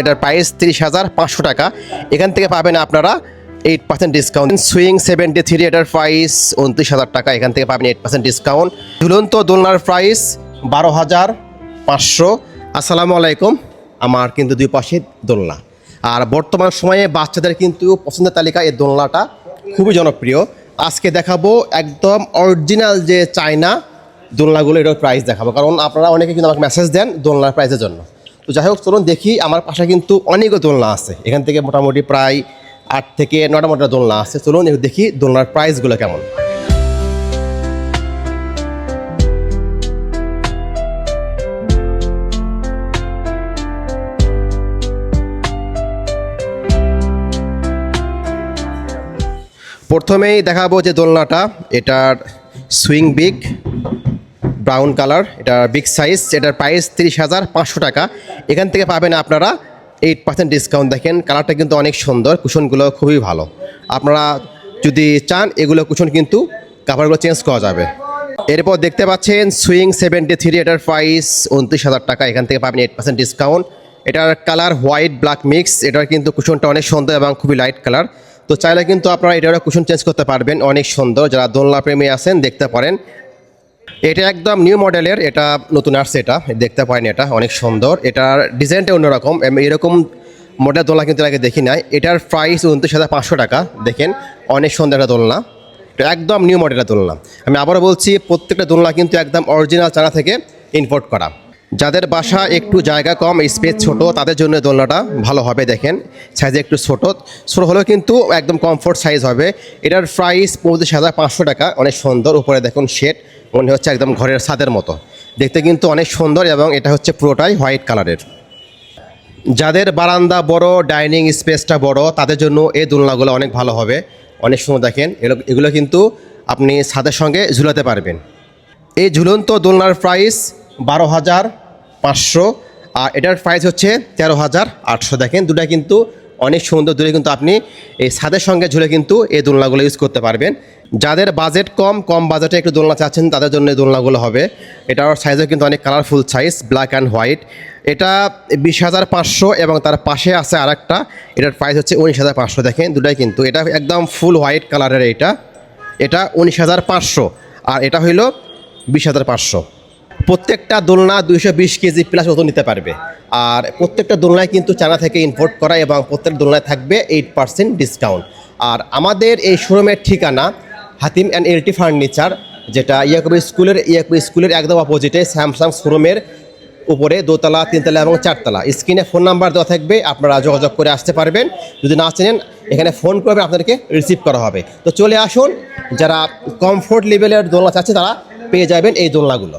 এটার প্রাইস তিরিশ হাজার পাঁচশো টাকা। এখান থেকে পাবেন আপনারা eight percent discount swing seventy three এটার প্রাইস উনত্রিশ হাজার টাকা, এখান থেকে পাবেন এইট পার্সেন্ট ডিসকাউন্ট ঝুলন্ত দোলনার প্রাইস বারো হাজার পাঁচশো। আসসালামু আলাইকুম, আমার কিন্তু দুই পাশে দোলনা। আর বর্তমান সময়ে বাচ্চাদের কিন্তু পছন্দের তালিকা এই দোলনাটা খুবই জনপ্রিয়। আজকে দেখাবো একদম অরিজিনাল যে চায়না দোলনাগুলো, এটার প্রাইস দেখাবো। কারণ আপনারা অনেকে কিন্তু আমাকে মেসেজ দেন দোলনার প্রাইসের জন্য। তো যাই হোক, চলুন দেখি আমার পাশে কিন্তু অনেকও দোলনা আছে। এখান থেকে মোটামুটি প্রায় আট থেকে নটা মোটা দোলনা আছে। চলুন দেখি দোলনার প্রাইসগুলো কেমন। প্রথমেই দেখাবো যে দোলনাটা, এটার সুইং বিগ। ব্রাউন কালার, এটা বিগ সাইজ এটার প্রাইস তিরিশ হাজার পাঁচশো টাকা। এখান থেকে পাবেন আপনারা এইট পার্সেন্ট ডিসকাউন্ট দেখেন, কালারটা কিন্তু অনেক সুন্দর, কুশনগুলো খুবই ভালো। আপনারা যদি চান, এগুলো কুশন কিন্তু কাপড়গুলো চেঞ্জ করা যাবে। এরপর দেখতে পাচ্ছেন সুইং সেভেন্টি থ্রি এটার প্রাইস উনত্রিশ হাজার টাকা। এখান থেকে পাবেন এইট পার্সেন্ট ডিসকাউন্ট এটার কালার হোয়াইট ব্ল্যাক মিক্স এটার কিন্তু কুশনটা অনেক সুন্দর এবং খুবই লাইট কালার তো চাইলে কিন্তু আপনারা এটারও কুশন চেঞ্জ করতে পারবেন, অনেক সুন্দর। যারা দোলনা প্রেমী আছেন, দেখতে পারেন। এটা একদম নিউ মডেলের এটা নতুন আসছে এটা, দেখতে পাইনি এটা, অনেক সুন্দর। এটার ডিজাইনটা অন্যরকম এরকম মডেল দোলনা কিন্তু আগে দেখি নাই। এটার প্রাইস উনত্রিশ হাজার পাঁচশো টাকা, দেখেন, অনেক সুন্দর একটা দোলনা। এটা একদম নিউ মডেলের দোলনা। আমি আবারও বলছি, প্রত্যেকটা দোলনা কিন্তু একদম অরিজিনাল চারা থেকে ইনপোর্ট করা। যাদের বাসা একটু জায়গা কম স্পেস ছোট, তাদের জন্য দোলনাটা ভালো হবে, দেখেন। সাইজে একটু ছোট ছোট হলেও কিন্তু একদম কমফোর্ট সাইজ হবে। এটার প্রাইস পঁচিশ হাজার পাঁচশো টাকা, অনেক সুন্দর, উপরে দেখুন শেড মনে হচ্ছে একদম ঘরের ছাদের মতো। দেখতে কিন্তু অনেক সুন্দর এবং এটা হচ্ছে পুরোটাই হোয়াইট কালারের যাদের বারান্দা বড় ডাইনিং স্পেসটা বড়, তাদের জন্য এই দোলনাগুলো অনেক ভালো হবে। অনেক সময় দেখেন। এগুলো- কিন্তু আপনি ছাদের সঙ্গে ঝুলাতে পারবেন। এই ঝুলন্ত দোলনার প্রাইস বারো হাজার পাঁচশো। আর এটার প্রাইস হচ্ছে তেরো হাজার আটশো। দেখেন, দুটা কিন্তু অনেক সুন্দর দূরে কিন্তু আপনি এই ছাদের সঙ্গে ঝুলে কিন্তু এই দোলনাগুলো ইউজ করতে পারবেন। যাদের বাজেট কম কম বাজেটে একটু দোলনা চাচ্ছেন, তাদের জন্য এই দোলনাগুলো হবে। এটার সাইজও কিন্তু অনেক colourful size black and white এটা বিশ হাজার পাঁচশো এবং তার পাশে আছে আর একটা এটার প্রাইস হচ্ছে উনিশ হাজার পাঁচশো। দেখেন, দুটাই কিন্তু। এটা একদম ফুল হোয়াইট কালারের এটা। এটা উনিশ হাজার পাঁচশো। আর এটা হইল বিশ হাজার পাঁচশো। প্রত্যেকটা দোলনা দুইশো বিশ কেজি প্লাস ওজন নিতে পারবে। আর প্রত্যেকটা দোলনায় কিন্তু চায়না থেকে ইম্পোর্ট করা এবং প্রত্যেক দোলনায় থাকবে এইট পার্সেন্ট ডিসকাউন্ট আর আমাদের এই শোরুমের ঠিকানা হাতিম অ্যান্ড এলটি ফার্নিচার, যেটা ইয়াকুব স্কুলের ইয়াকুব স্কুলের একদম অপোজিটে স্যামসাং শোরুমের উপরে দোতলা, তিনতলা এবং চারতলা। স্ক্রিনে ফোন নাম্বার দেওয়া থাকবে, আপনারা যোগাযোগ করে আসতে পারবেন। যদি না চেনেন, এখানে ফোন করবেন আপনাদেরকে রিসিভ করা হবে। তো চলে আসুন, যারা কমফোর্ট লেভেলের দোলনা চাচ্ছে, তারা পেয়ে যাবেন এই দোলনাগুলো।